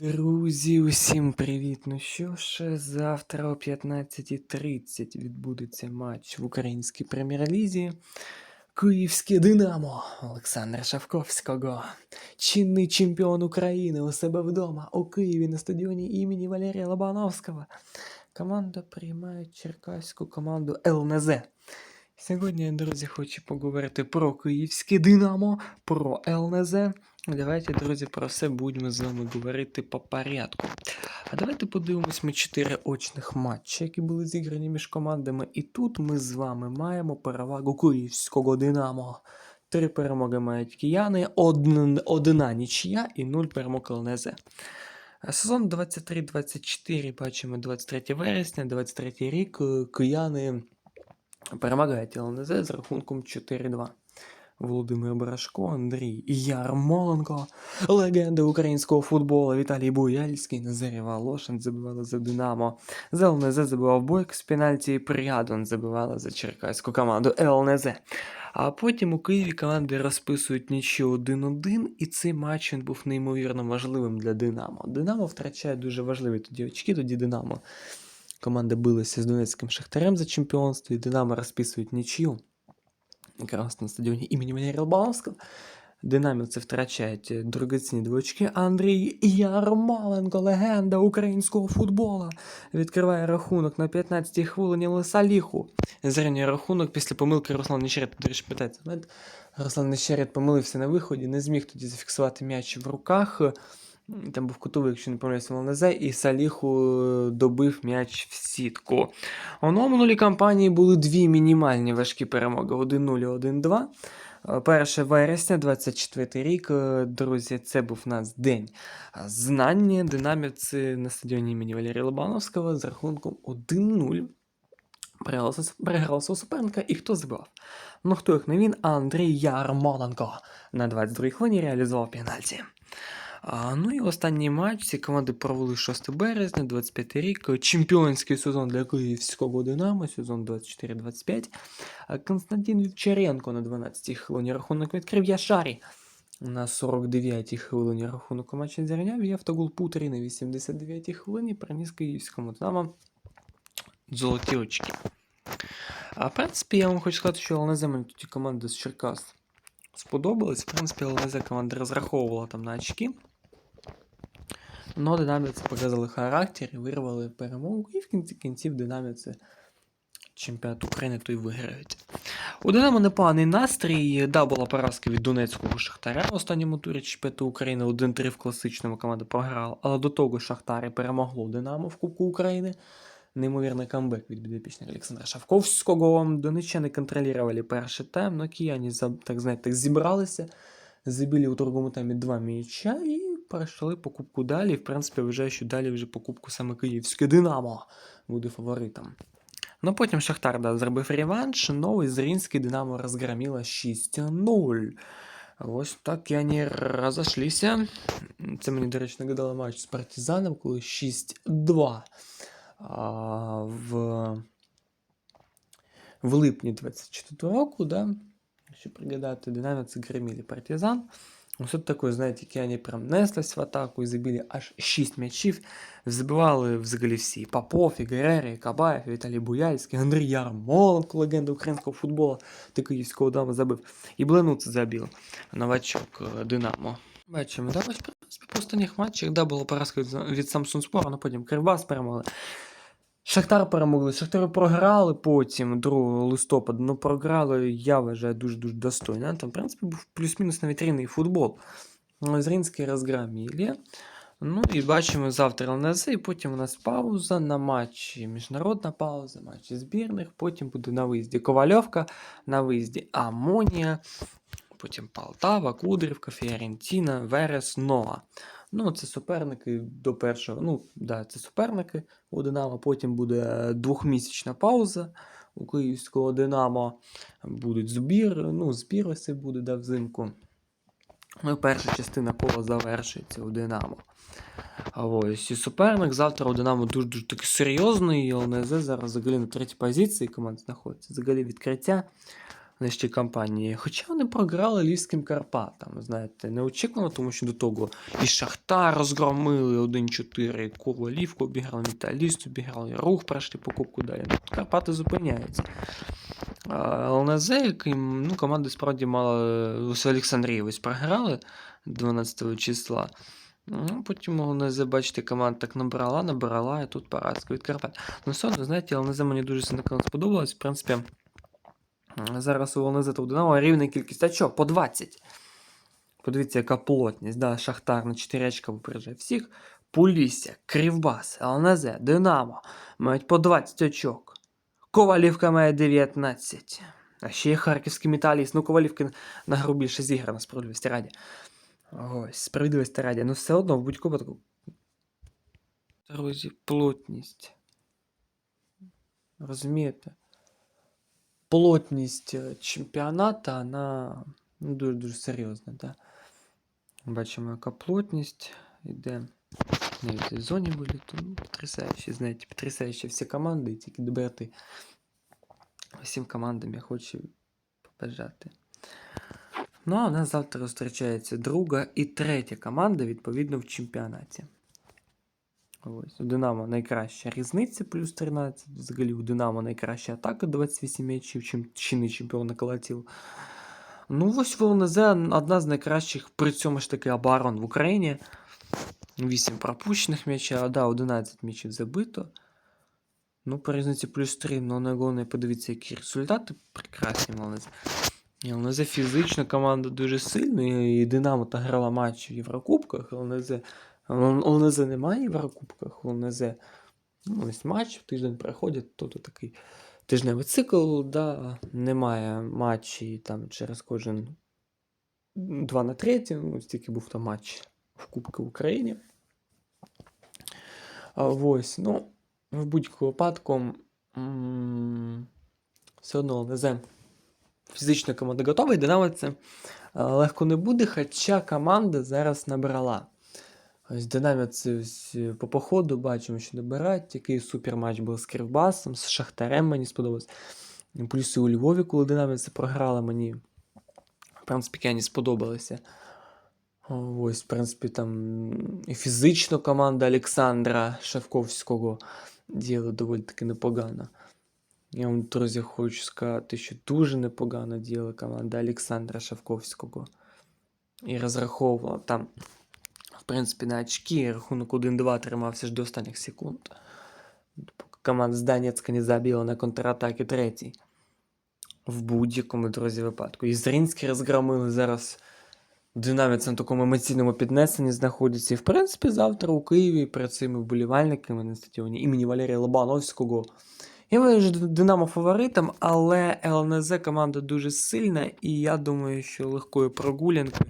Друзі, усім привіт! Ну що ж, завтра о 15.30 відбудеться матч в українській прем'єр-лізі. Київське Динамо Олександра Шавковського, чинний чемпіон України у себе вдома у Києві на стадіоні імені Валерія Лобановського. Команда приймає черкаську команду ЛНЗ. Сьогодні, друзі, хочу поговорити про київське Динамо, про ЛНЗ. Давайте, друзі, про все будемо з вами говорити по порядку. А давайте подивимось ми чотири очних матчі, які були зіграні між командами. І тут ми з вами маємо перевагу київського Динамо. Три перемоги мають кияни, одн- одна нічия і нуль перемог ЛНЗ. Сезон 23-24, бачимо 23 вересня, 23 рік. е, Кияни перемагають ЛНЗ з рахунком 4-2. Володимир Брашко, Андрій Ярмоленко, легенди українського футболу Віталій Буяльський, Назарій Волошин забивали за Динамо. За ЛНЗ забивав Бойк з пенальті Прядон забивали за черкаську команду ЛНЗ. А потім у Києві команди розписують нічого 1-1, і цей матч він був неймовірно важливим для Динамо. Динамо втрачає дуже важливі тоді очки, тоді Динамо. Команда билася з Донецьким Шахтарем за чемпіонство, і Динамо розписують нічию якраз на стадіоні імені Валерія Лобановського. Динамівці втрачають дорогоцінні два очки. Андрій Ярмоленко, легенда українського футбола, відкриває рахунок на 15-й хвилині Лисаліху. Зрівнює рахунок після помилки Руслан Нечерет. До речі, питається, Руслан Нечерет помилився на виході, не зміг тоді зафіксувати м'яч в руках. Там був кутовий, якщо не помиляюся, в ЛНЗ, і Саліху е, добив м'яч в сітку. У минулій кампанії були дві мінімальні важкі перемоги: 1-0 і 1-2. Е, 1 вересня, 24 рік, е, друзі, це був у нас день е, знання. Динамівці на стадіоні імені Валерія Лобановського з рахунком 1-0 перегралися с- у суперника. І хто забивав? Ну хто як не він, а Андрій Ярмоленко на 22-й хвилині реалізував пенальті. Ну і останній матч ці команди провели 6 березня, 25 рік. Чемпіонський сезон для київського Динамо, сезон 24-25. Константин Вівчаренко на 12-й хвилині рахунок відкрив Яшарі. На 49-й хвилині рахунок у матчі зрівняв і автогол Путері на 89-й хвилині приніс київському Динамо золоті очки. А в принципі, я вам хочу сказати, що мені тоді команда з Черкас сподобалась. В принципі, ЛНЗ команда розраховувала там на очки. Но динамівці показали характер вирвали перемогу. І в кінці кінців динамівці чемпіонат України то й виграють. У Динамо непоганий настрій. Да, була поразка від Донецького Шахтаря в останньому турі чемпіонату України. 1-3 в класичному команда програла. Але до того Шахтарі перемогло Динамо в Кубку України. Неймовірний камбек від підопічного Олександра Шавковського. Донеччани контролювали перший тайм, но кияні, так знаєте, зібралися, забили у другому таймі два м'яча і перейшли по кубку далі. В принципі, вважаю, що далі вже по саме київське Динамо буде фаворитом. Ну потім Шахтар да, зробив реванш, новий Зрінський Динамо розгромило 6-0. Ось так і вони розійшлися. Це мені, до речі, нагадало матч з партизаном, коли 6-2 а, в, в липні 24 року, да, якщо пригадати, динаміці громили партизан. Ось тут такой, знаєте, які вони прям неслись в атаку і забили аж 6 м'ячів. Забивали взагалі всі. Попов, і Герері, Кабаєв, Віталій Буяльський, Андрій Ярмоленко, легенда українського футболу та київського Динамо забив. І Бленуц забив новачок е, Динамо. Бачимо, да, ось, в принципі, матчах, да, була поразка від, Samsung Sport, але потім Кривбас перемогли. Шахтар перемогли. Шахтар програли потім 2 листопада. Ну, програли, я вважаю, дуже-дуже достойно. Там, в принципі, був плюс-мінус навіть рівний футбол. Зрінський розграм розгромили. Ну і бачимо завтра ЛНЗ, і потім у нас пауза на матчі, міжнародна пауза, матчі збірних. Потім буде на виїзді Ковальовка, на виїзді Амонія, потім Полтава, Кудрівка, Фіорентіна, Верес, Нова. Ну, це суперники до першого. Ну, да, це суперники у Динамо. Потім буде двохмісячна пауза у київського Динамо. Будуть збір, ну, збір ось буде да, взимку. Ну, перша частина кола завершується у Динамо. А ось і суперник завтра у Динамо дуже дуже такий серйозний. І ЛНЗ зараз взагалі на третій позиції команда знаходиться. Взагалі відкриття. Нижчій кампанії. Хоча вони програли львівським Карпатам, знаєте, неочікувано, тому що до того і Шахтар розгромили 1-4, і Ковалівку обіграли, Металіст обіграли, рух пройшли по кубку далі. Ну, Карпати зупиняються. ЛНЗ, яким ну, команди справді мали ось Олександрії ось програли 12 числа. Ну, потім ЛНЗ, бачите, команда так набирала, набирала, і тут поразка від Карпат. Ну, все одно, знаєте, ЛНЗ мені дуже сильно сподобалось. В принципі, зараз у ЛНЗ та у Динамо рівна кількість очок по 20. Подивіться, яка плотність. Да, Шахтар на 4 очка випереджає всіх. Полісся, Кривбас, ЛНЗ, Динамо мають по 20 очок. Ковалівка має 19. А ще є харківський металіст. Ну, Ковалівки на гру більше зіграна, справедливості раді. Ось, справедливості раді. Ну, все одно в будь-якому випадку. Друзі, плотність. Розумієте? Плотність е, чемпіоната, вона ну, дуже-дуже серйозна, да? Бачимо, яка плотність йде. В цій зоні то ну, потрясаючі, знаєте, потрясаючі всі команди, тільки добрати всім командам я хочу побажати. Ну, а у нас завтра зустрічається друга і третя команда, відповідно, в чемпіонаті. Ось, у Динамо найкраща різниця плюс 13. Взагалі у Динамо найкраща атака 28 м'ячів, чим чинний чемпіон наколотив. Ну, ось в ЛНЗ одна з найкращих при цьому ж таки оборон в Україні. 8 пропущених м'яча, а да, 11 м'ячів забито. Ну, по різниці плюс 3, ну найголовніше подивіться, які результати прекрасні ЛНЗ. ЛНЗ фізично команда дуже сильна, і Динамо та грала матч в Єврокубках, ЛНЗ, ЛНЗ немає в Єврокубках, ЛНЗ ну, ось матч, в тиждень проходить, то такий тижневий цикл, да, немає матчі там через кожен 2 на 3, ну, стільки був там матч в Кубку в Україні. А, ось, ну, в будь-якому випадку все одно ЛНЗ фізична команда готова, і Динамо це е, легко не буде, хоча команда зараз набрала. Ось ось е, по походу бачимо, що набирають. Який суперматч був з Кривбасом, з Шахтарем мені сподобалось. Плюс і у Львові, коли Динамо це програла, мені в принципі Кені сподобалося. Ось, в принципі, там і фізично команда Олександра Шавковського діяла доволі таки непогано. Я вам, друзі, хочу сказати, що дуже непогано діяла команда Олександра Шавковського. І розраховувала там, принципі, на очки. Рахунок 1-2 тримався ж до останніх секунд. Команда з Донецька не забила на контратаки третій. В будь-якому, друзі, випадку. І Зринський розгромили зараз. Динаміць на такому емоційному піднесенні знаходиться. І, в принципі, завтра у Києві цими вболівальниками на стадіоні імені Валерія Лобановського. Я вважаю Динамо фаворитом, але ЛНЗ команда дуже сильна, і я думаю, що легкої прогулянки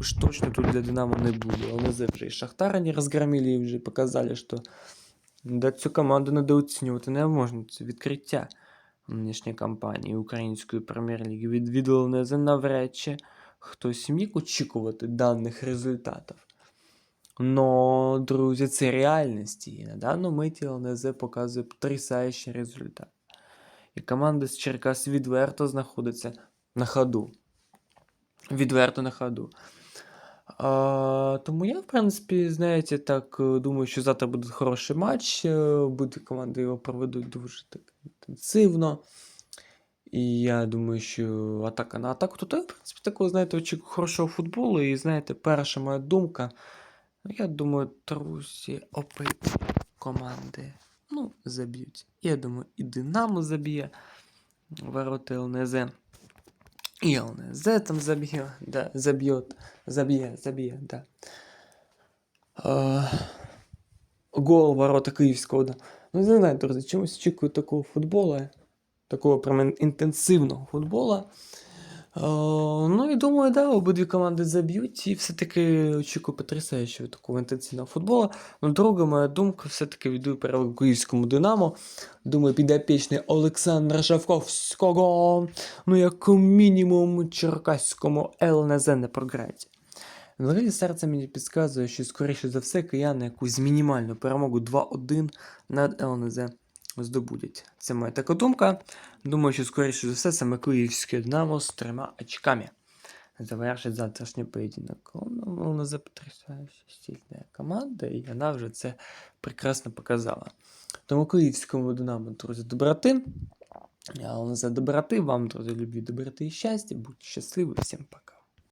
уж точно тут для Динамо не буде. ЛНЗ вже і Шахтара не розгромили, і вже показали, що да, цю команду недооцінювати не можна. Це відкриття нинішньої кампанії української прем'єр-ліги. Від, від ЛНЗ навряд чи хтось міг очікувати даних результатів. Но, друзі, це реальність. І на даному миті ЛНЗ показує потрясаючий результат. І команда з Черкас відверто знаходиться на ходу. Відверто на ходу. А, тому я, в принципі, знаєте, так е, думаю, що завтра буде хороший матч. е, Буде команди його проведуть дуже так інтенсивно. І я думаю, що атака на атаку. Тут я, в принципі, такого, знаєте, очікую хорошого футболу. І знаєте, перша моя думка. Ну, Я думаю, друзі, обидві команди ну, заб'ють. Я думаю, і Динамо заб'є ворота ЛНЗ. І ЛНЗ там заб'є, да, заб'є, заб'є, заб'є, да. А, гол ворота Київського, да. Ну, не знаю, друзі, чомусь очікую такого футболу, такого прям інтенсивного футболу. Е, Ну і думаю, да, обидві команди заб'ють, і все-таки очікую потрясаючого такого інтенсивного футболу. Ну, друга моя думка, все-таки віддаю перевагу київському Динамо. Думаю, підопічний Олександра Шавковського, ну як мінімум черкаському ЛНЗ не програють. Взагалі серце мені підказує, що скоріше за все кияни якусь мінімальну перемогу 2-1 над ЛНЗ здобудуть. Це моя така думка. Думаю, що скоріше за все саме київське Динамо з трьома очками завершить завтрашній поєдинок. Ну, вона потрясающе сильна команда, і вона вже це прекрасно показала. Тому київському Динамо, друзі, доброти. А за доброти, вам, друзі, любві, доброти і щастя. Будьте щасливі, всім пока.